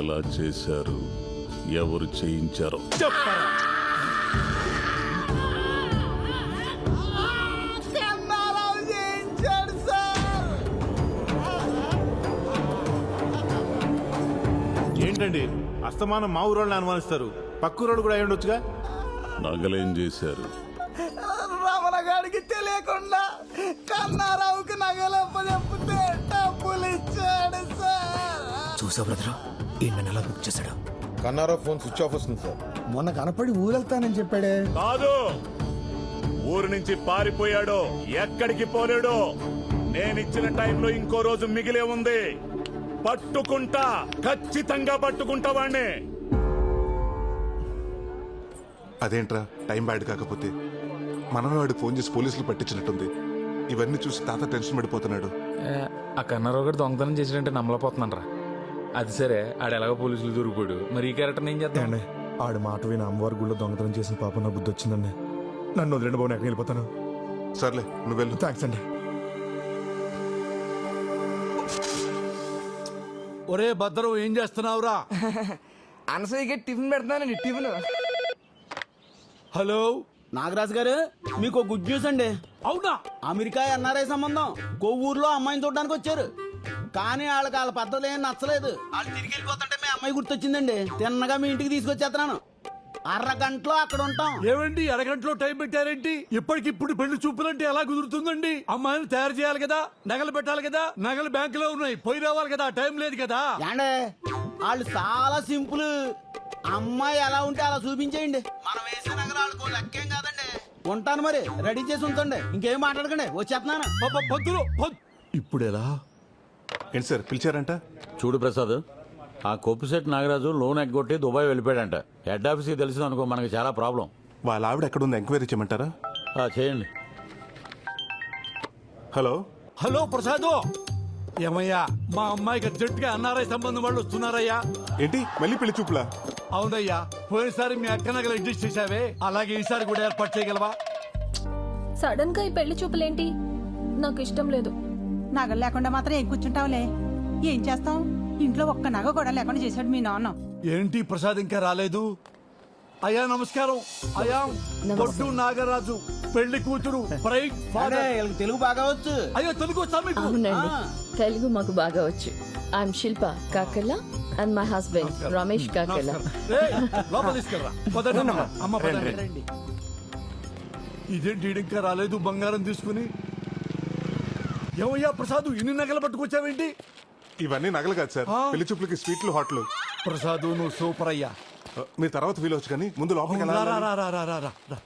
ఎలా చేశారు? ఎవరు చేయించారో? కన్నారావు చేయించాడు సార్ ఏంటండి? అస్తమానం మా ఊరోళ్ళని అనుమానిస్తారు. పక్క ఊరోళ్ళు కూడా అయి ఉండొచ్చుగా? నగలేం చేశారు? తెలియకుండా కన్నారావుకి నగలప్ప చెప్తే డబ్బులు ఇచ్చాడు సార్. చూసా బ్రదర్? ఈ నెల బుక్ చేశాడు. కన్నారావు ఫోన్ స్విచ్ ఆఫ్ వస్తుంది సార్. మొన్న కనపడి ఊరెళ్తానని చెప్పాడే. కాదు. ఊరు నుంచి పారిపోయాడు ఎక్కడికి పోలేడు నేనిచ్చిన టైంలో ఇంకో రోజు మిగిలే ఉంది. పట్టుకుంటా ఖచ్చితంగా పట్టుకుంటా వాణ్ణి. అదేంట్రా టైం బ్యాడ్ కాకపోతే? మనమే వాడు ఫోన్ చేసి పోలీసులు పట్టించినట్టుంది. ఇవన్నీ చూసి తాత టెన్షన్ పడిపోతున్నాడు. ఆ కన్నారావు గారు దొంగతనం చేసినట్టే నమ్మలేకపోతున్నాను రా అది సరే ఆడు ఎలాగో పోలీసులు దొరికిపోయాడు మరి ఈ క్యారెక్టర్ ఏం చేద్దాం? అండి ఆడు మాట విని అమ్మవారి గుళ్ళో దొంగతనం చేసిన పాప నా బుద్ధి వచ్చిందండి నన్ను వదిలేండి బాబు ఎక్కడికి వెళ్ళిపోతాను. సర్లే నువ్వు వెళ్ళు. థ్యాంక్స్ అండి. ఒరే భద్రం ఏం చేస్తున్నావురా? అనసూయకి టిఫిన్ పెడతానండి టిఫిన్. హలో? నాగరాజు గారు మీకు గుడ్ న్యూస్ అండి. అవునా? అమెరికా ఎన్ఆర్ఐ సంబంధం. కొవ్వూరులో అమ్మాయిని చూడడానికి వచ్చారు. కానీ వాళ్ళకి వాళ్ళ పద్ధతులు ఏం నచ్చలేదు. వాళ్ళు తిరిగి వెళ్ళిపోతుంటే మీ అమ్మాయి గుర్తొచ్చిందండి. తిన్నగా మీ ఇంటికి తీసుకొచ్చేస్తున్నాను. అర గంటలో అక్కడ ఉంటాం. ఏమండి అరగంటలో టైం పెట్టారేంటి? ఇప్పటికిప్పుడు పెళ్ళి చూపులంటే ఎలా కుదురుతుందండి? అమ్మాయిని తయారు చేయాలి కదా నగలు పెట్టాలి కదా నగలు బ్యాంకులో ఉన్నాయి పోయి రావాలి కదా టైం లేదు కదా. ఏండే వాళ్ళు చాలా సింపుల్. అమ్మాయి ఎలా ఉంటే అలా చూపించేయండి. మనం వేసే నగరాలకు లెక్కేం కాదండి. ఉంటాను మరి రెడీ చేసి ఉంచండి. ఇంకేం మాట్లాడకండి వచ్చేస్తున్నాను. ఇప్పుడు ఎలా ఏంటి సార్ పిలిచారంట? చూడు ప్రసాద్ ఆ కొప్పుసెట్ నాగరాజు లోన్ ఎగ్గొట్టి దుబాయ్ వెళ్ళిపోయాడంట. హెడ్ ఆఫీస్కి తెలిసింది అనుకో మనకి చాలా ప్రాబ్లం. వాళ్ళ ఆవిడ ఎక్కడుంది? ఎంక్వైరీ చేయమంటారా? ఆ, చేయండి. హలో? హలో ప్రసాద్! ఏమయ్యా మా అమ్మాయికి అర్జెంట్గా అన్నారై సంబంధం వాళ్ళు వస్తున్నారయ్యా. ఏంటి? మళ్ళీ పెళ్ళి చూపులా? అవునయ్యా పోయినసారి మీ అక్క నగలు అడ్జస్ట్ చేశావే అలాగే ఈసారి కూడా ఏర్పాటు చేయగలవా? సడన్గా ఈ పెళ్ళి చూపులేంటి? నాకు ఇష్టం లేదు. నగలు లేకుండా మాత్రం ఏం కూర్చుంటావులే? ఏం చేస్తాం? ఇంట్లో ఒక్క నగ కూడా లేకుండా చేశాడు మీ నాన్న. ఏంటి ప్రసాద్ ఇంకా రాలేదు? అయ్యా నమస్కారం. అయ్యా పొట్టు నాగరాజు పెళ్ళి కూతురు ఫాదర్. తెలుగు బాగా వచ్చు. అయ్యో తెలుగు వచ్చా మీకు? అవునండి. తెలుగు మాకు బాగా వచ్చు. I'm Shilpa Kakala and my husband Ramesh Kakala లోపల తీసుకెళ్ళరా పదండి అమ్మ. పదండి. ఇదేంటి ఇంకా రాలేదు బంగారం తీసుకుని? ఏమయ్యా ప్రసాద్ ఇన్ని నగలు పట్టుకొచ్చావేంటి? ఇవన్నీ నగలు కాదు సార్? పెళ్ళి చూపులకి స్వీట్లు హాట్లు. ప్రసాద్ నువ్వు సూపర్ అయ్యా. మీరు తర్వాత వీలవచ్చు కానీ ముందు లోపలికి రా, రా, వెళ్ళాలి. రా, రా, రా, రా, రా, రా.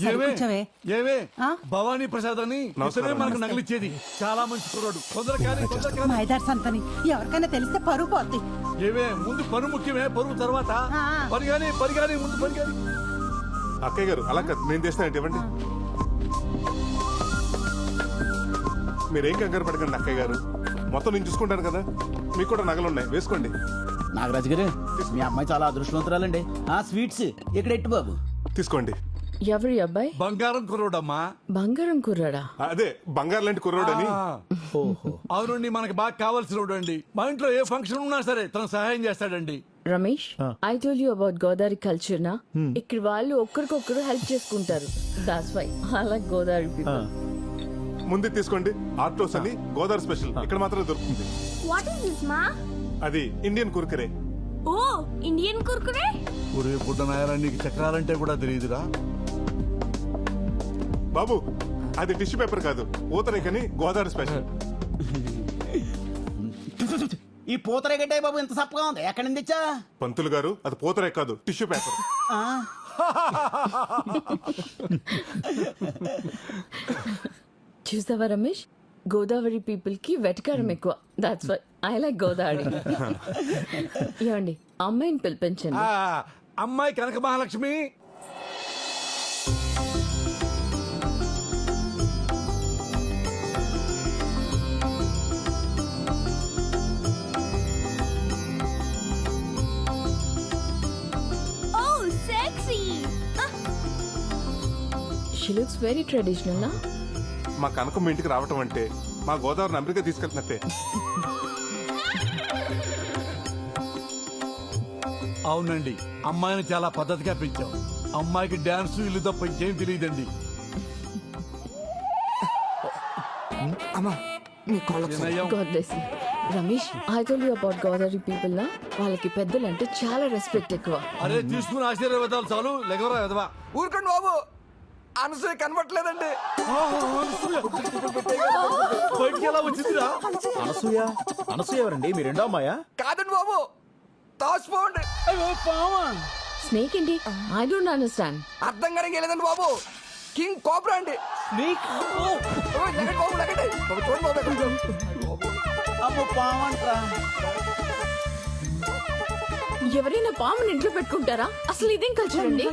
సరే, ఏమే? కూర్చోవే. ఏమే? ఆ? భవానీ ప్రసాద్ అని నమస్కారం. ఇతనే మనకు నగలిచ్చేది. చాలా మంచి కుర్రాడు. తొందర కానీ తొందర కానీ మైదార్ సంతని. ఎవరికైనా తెలిస్తే పరుగు పోద్ది. ఏమే? ముందు పను ముఖ్యమే పరువు తర్వాత. ఆ. పని కానీ పని కానీ ముందు పని కానీ అక్కయ్య గారు అలా కాదు. నేను చేస్తానంటే ఇవ్వండి. మీరేం కంగారు పడకండి అక్కయ్య గారు. మొత్తం నేను చూసుకుంటాను కదా. మీకు కూడా నగలు ఉన్నాయి వేసుకోండి. నాగరాజు గారు మీ అమ్మాయి చాలా అదృష్టవంతురాలండి. ఆ స్వీట్స్ ఇక్కడ ఎట్టు బాబు? తీసుకోండి. ఎవరి అబ్బాయి? బంగారం కుర్రోడమ్మా. బంగారం కుర్రాడా? అదే బంగారు లాంటి కుర్రోడని. అవునండి మనకి బాగా కావాల్సిన అండి మా ఇంట్లో ఏ ఫంక్షన్ ఉన్నా సరే తను సహాయం చేస్తాడండి. Ramesh I told you about Godavari culture నా? ఇక్కడ వాళ్ళు ఒక్కరికొకరు హెల్ప్ చేసుకుంటారు. దాట్స్ వై అలా గోదావరి people. ముందు తీసుకోండి. ఆర్టోస్ అని గోదావరి స్పెషల్. ఇక్కడ మాత్రమే దొరుకుతుంది. వాట్ ఇస్ దిస్ మా అది Indian Kurkure. Oh Indian Kurkure? ఒరే పుట్ట నాయరా నీకు చక్రాలంటే కూడా తెలియదురా. బాబు అది టిష్యూ పేపర్ కాదు. ఊతరేకని గోదావరి స్పెషల్. ఈ పూతరేగడ్డే బాబు ఇంత సప్పగా ఉంది. ఎక్కడి నుంచి తెచ్చా? పంతులు గారు అది పూతరే కాదు టిష్యూ పేపర్. ఆ, చూసావా రమేష్? గోదావరి పీపుల్కి వెటకారం ఎక్కువ. That's why I like Godavari. ఏమండి? అమ్మాయిని పిలిపించండి. ఆ, అమ్మాయి Kanaka Mahalakshmi. She looks very traditional మా కనకం మీ ఇంటికి రావటం అంటే మా గోదావరిని అమెరికా తీసుకెళ్తున్నట్టే. అవునండి. అమ్మాయిని చాలా పద్ధతిగా పెంచాం. అమ్మాయికి డాన్స్ ఇల్లు తప్ప ఇంకేం తెలియదండి. అమ్మా కాళ్ళ Ramesh I told you about Godavari people నా? వాళ్ళకి పెద్దలు అంటే చాలా రెస్పెక్ట్ ఎక్కువ. అరే తీసుకుని ఆశీర్వాదాలు చాలు. లెగవరా ఎదవా ఊరుకోండి బాబు. అనసూయ కనబట్లేదండి బయటికి ఎలా వచ్చిందిరా అనసూయ అనసూయ ఎవరండి? మీ రెండో అమ్మాయా? కాదండి బాబు తాసిపోండి స్నేక్ ఏంటి? I don't understand. అర్థం కానీ లేదండి బాబు. కింగ్ కోబ్రా అండి. లెగండి బాబు లెగండి బాబు, చూడండి బాబు ఎక్కడ. అమ్మో పావంట్రా ఎవరైనా పాముని ఇంట్లో పెట్టుకుంటారా? అసలు ఇదేం కల్చర్ అండి?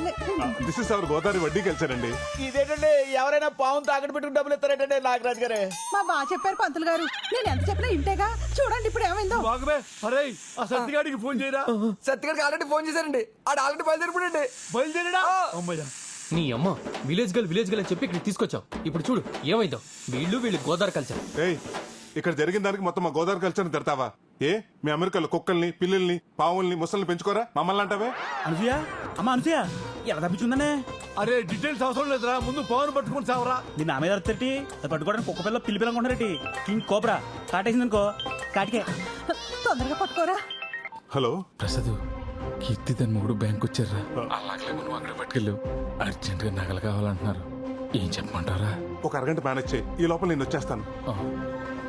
దిస్ ఇస్ అవర్ గోదావరి వడ్డీ కల్చర్ అండి. ఇదేంటండి? ఎవరైనా పావును తాకట్టు పెట్టుకుని డబ్బులు ఇస్తారేటండి నాగరాజు గారే? మా బాగా చెప్పారు పంతులు గారు. నేను ఎంత చెప్పినా ఇంటేగా చూడండి ఇప్పుడు ఏమైందో. బాగమే అరే ఆ సత్తిగాడికి ఫోన్ చేయరా? సత్యగారికి ఆల్రెడీ ఫోన్ చేశారండి. ఆడ ఆల్రెడీ బయలుదేరిపోయండి బయలుదేరడా? అమ్మయ్యా నీ అమ్మ విలేజ్ గల్ విలేజ్ గల్ అని చెప్పి ఇక్కడ తీసుకొచ్చావు. ఇప్పుడు చూడు ఏమైందో? వీళ్ళు వీళ్ళు గోదావరి కల్చర్ ఏయ్ ఇక్కడ జరిగిన దానికి మొత్తం మా గోదావరి కల్చర్ని తిడతావా? ఏ? మీ అమెరికాలో కుక్కల్ని పిల్లల్ని పావుల్ని ముసల్ని పెంచుకోరా? మమ్మల్ని అంటావే అనసూయ? అమ్మ అనసూయ! ఎలా తప్పించుందనే? అరే డీటెయిల్స్ అవసరం లేదురా. ముందు పవన్ పట్టుకుని సావరా దీని నా మీద అర్థటి అది పట్టుకోవడానికి కుక్క పిల్ల పిల్లి పిల్ల కొంటారటి కింగ్ కోబ్రా కాటేసింది అనుకో కాటికే. తొందరగా పట్టుకోరా. హలో? ప్రసాద్ కీర్తి తన మూడు బ్యాంక్ వచ్చారా? అలాగే నువ్వు అక్కడ పట్టుకెళ్ళు. అర్జెంట్గా నగలు కావాలంటున్నారు. ఏం చెప్పమంటారా ఒక అరగంట మేనేజ్ చేయి. ఈ లోపల నేను వచ్చేస్తాను.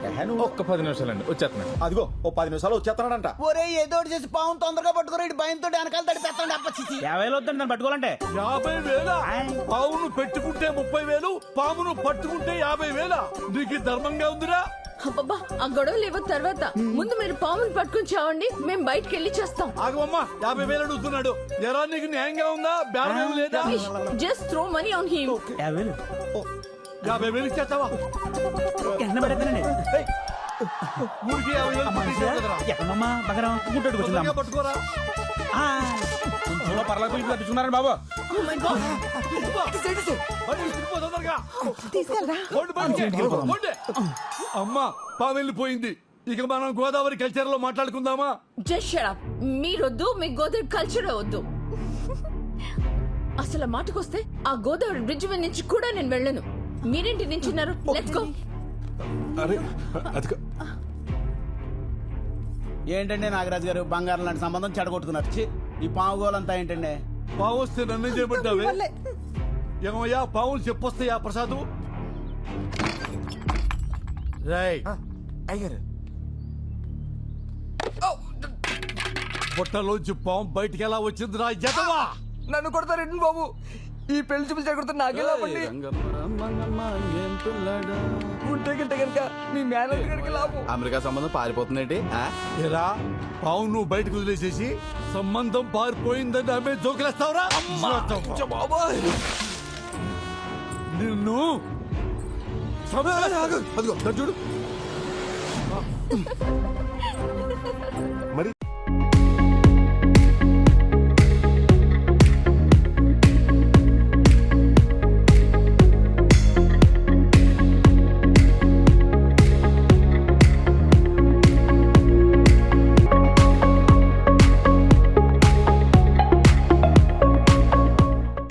ఒక్క పది నిమిషాలండి వచ్చేస్తున్నాను అదిగో ఓ పది నిమిషాలు వచ్చేస్తానంట ఒరే ఏదో ఒకటి చేసి పావును తొందరగా పట్టుకోరా ఇటు భయంతో వెనకాల తడిపేస్తాడు అప్పచ్చి యాభై వేలు వద్దండి నన్ను పట్టుకోవాలంటే. యాభై వేల? పావును పెట్టుకుంటే ముప్పై వేలు పామును పట్టుకుంటే యాభై వేల? నీకు ధర్మంగా ఉందిరా? అబ్బబ్బా ఆ గొడవలు ఏవో తర్వాత. ముందు మీరు పాముని పట్టుకుని చావండి మేము బయటికి వెళ్ళి చేస్తాం. ఆగమమ్మా యాభై వేలు అడుగుతున్నాడు. ఎరా నీకు న్యాయంగా ఉందా? బేరం లేదా? Just throw money on him యాభై వేలు ఇచ్చేస్తావా పడేస్తానండి ఊరికి యాభై వేలు. ఎక్కడమ్మా బగరం వచ్చిందాం పట్టుకోరా కొంచెంలో బాబు. అమ్మా పాము వెళ్ళిపోయింది ఇక మనం గోదావరి కల్చర్లో మాట్లాడుకుందామా జస్ట్ షడప్ మీరొద్దు మీ గోదావరి కల్చర్ వద్దు అసలు మాటకొస్తే ఆ గోదావరి బ్రిడ్జ్ మీద నుంచి కూడా నేను వెళ్ళను మీరేంటి నించున్నారు? లెట్స్ గో అరే అది కా- ఏంటండి నాగరాజు గారు? బంగారం లాంటి సంబంధం చెడగొట్టుకున్నారు. ఛీ, ఈ పావు గోలంతా ఏంటండి? పాము వస్తే నన్ను చేయబడ్డావే ఏమయ్యా పావులు చెప్పొస్తాయా ప్రసాదు? రై అయ్యారు బుట్టలోంచి పాము బయటికి ఎలా వచ్చిందిరా జతవా నన్ను కొడతారండి బాబు? ఈ పెళ్ళి చూపించి చెడగొడుతున్న నాకేలా పండి ఉంటే గింటే కనుక మీ మేనేజర్ గారికి లాభం అమెరికా సంబంధం పారిపోతుందేంటి? ఎరా పావు నువ్వు బయటకు వదిలేసేసి సంబంధం పారిపోయిందని ఆమె జోకులేస్తావురా? బాబాయ్. నిన్ను అదిగో చూడు. మరి